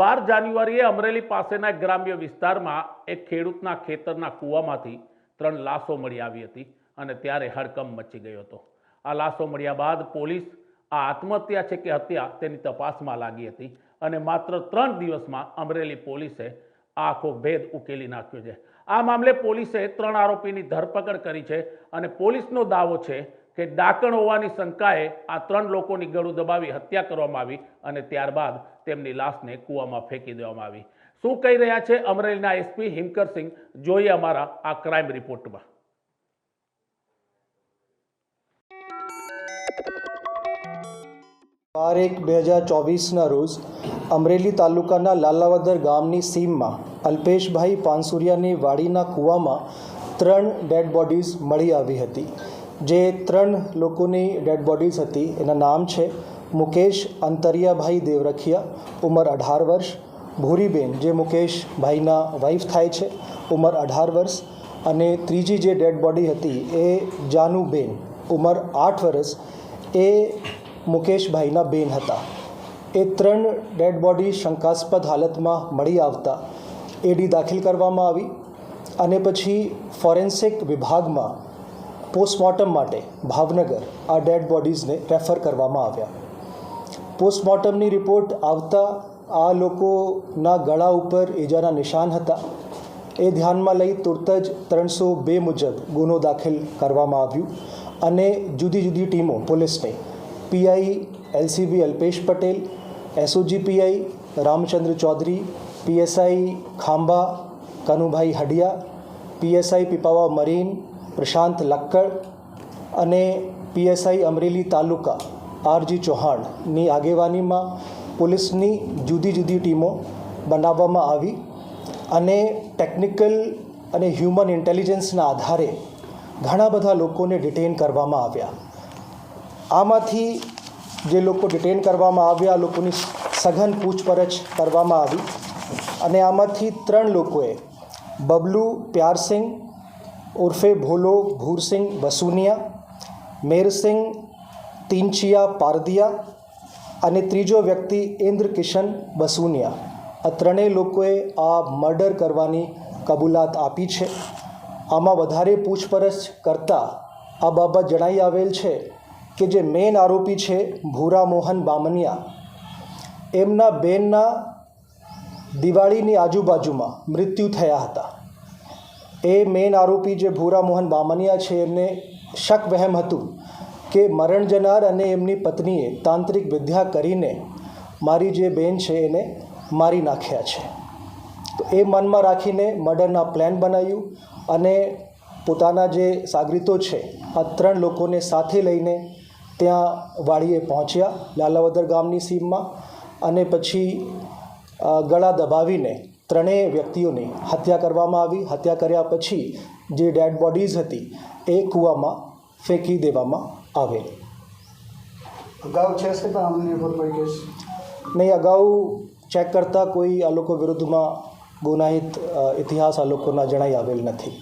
બાર જાન્યુઆરીએ અમરેલી પાસેના ગ્રામ્ય વિસ્તારમાં એક ખેડૂતના ખેતરના કૂવામાંથી ત્રણ લાશો મળી આવી હતી અને ત્યારે હડકંપ મચી ગયો હતો. આ લાશો મળ્યા બાદ પોલીસ આ આત્મહત્યા છે કે હત્યા તેની તપાસમાં લાગી હતી અને માત્ર ત્રણ દિવસમાં અમરેલી પોલીસે આખો ભેદ ઉકેલી નાખ્યો છે. આ મામલે પોલીસે ત્રણ આરોપીની ધરપકડ કરી છે અને પોલીસનો દાવો છે કે ડાકણ હોવાની શંકાએ આ ત્રણ લોકોની ગળું દબાવી હત્યા કરવામાં આવી અને ત્યારબાદ તેમની લાશને કૂવામાં ફેંકી દેવામાં આવી. શું કહી રહ્યા છે અમરેલીના એસપી હિમકરસિંહ જોઈએ અમારા આ ક્રાઇમ રિપોર્ટમાં. બાર એક બે હજાર ચોવીસના રોજ અમરેલી તાલુકાના લાલાવદર ગામની સીમમાં અલ્પેશભાઈ પાનસુરિયાની વાડીના કૂવામાં ત્રણ ડેડ બોડીઝ મળી આવી હતી. જે ત્રણ લોકોની ડેડ બોડીઝ હતી, એના નામ છે મુકેશ અંતરિયાભાઈ દેવરખિયા, ઉંમર અઢાર વર્ષ, ભૂરીબેન જે મુકેશભાઈના વાઈફ થાય છે, ઉંમર અઢાર વર્ષ, અને ત્રીજી જે ડેડ બોડી હતી એ જાનુબેન, ઉંમર આઠ વર્ષ, એ મુકેશભાઈના બેન હતા. એ ત્રણ ડેડ બોડી શંકાસ્પદ હાલતમાં મળી આવતા એડી દાખલ કરવામાં આવી, અને પછી ફોરેન્સિક વિભાગમાં પોસ્ટમોર્ટમ માટે ભાવનગર આ ડેડ બોડીઝને રેફર કરવામાં આવ્યા. પોસ્ટમોર્ટમની રિપોર્ટ આવતા આ લોકોના ગળા ઉપર ઈજાના નિશાન હતા. એ ધ્યાનમાં લઈ તુરત જ ત્રણસો બે મુજબ ગુનો દાખલ કરવામાં આવ્યું અને જુદી જુદી ટીમો પોલીસને PI, LCB Alpesh Patel, SOG PI Ramchandra Chaudhari, PSI Khambha Kanubhai Hadiya, PSI Pipavav marine Prashant Lakkad અને પીએસઆઈ અમરેલી તાલુકા આરજી ચૌહાણની આગેવાનીમાં પોલીસની જુદી જુદી ટીમો બનાવવામાં આવી અને ટેકનિકલ અને હ્યુમન ઇન્ટેલિજન્સના આધારે ઘણા બધા લોકોને ડિટેન કરવામાં આવ્યા. આમાંથી જે લોકો ડિટેન કરવામાં આવ્યા લોકોની સઘન પૂછપરછ કરવામાં આવી અને આમાંથી ત્રણ લોકોએ બબલુ પ્યારસિંહ ઉર્ફે ભોલો ભૂરસિંહ બસુનિયા મેરસિંહ તિનચિયા પારદિયા અને ત્રીજો વ્યક્તિ ઇન્દ્ર કિશન બસુનિયા આ ત્રણેય લોકોએ આ મર્ડર કરવાની કબૂલાત આપી છે આમાં વધારે પૂછપરછ કરતાં આ બાબત જણાઈ આવેલ છે કે જે મેન આરોપી છે ભૂરા મોહન બામનિયા એમના બેનના દિવાળીની આજુબાજુમાં મૃત્યુ થયા હતા એ મેઇન આરોપી જે ભૂરા મોહન બામનિયા છે, એમને શક વહેમ હતું કે મરણ જનાર અને એમની પત્નીએ તાંત્રિક વિદ્યા કરીને મારી જે બેન છે, એને મારી નાખ્યા છે. તો એ મનમાં રાખીને મર્ડરના પ્લાન બનાવ્યું અને પોતાના જે સાગરીતો છે, આ ત્રણ લોકોને સાથે લઈને ત્યાં વાડીએ પહોંચ્યા લાલાવદર ગામની સીમમાં અને પછી ગળા દબાવીને ત્રણેય વ્યક્તિઓની હત્યા કરવામાં આવી. હત્યા કર્યા પછી જે ડેડ બોડીઝ હતી એ કૂવામાં ફેંકી દેવામાં આવેલ. અગાઉ છે નહીં અગાઉ ચેક કરતાં કોઈ આ લોકો વિરુદ્ધમાં ગુનાહિત ઇતિહાસ આ લોકોના જણાઈ આવેલ નથી.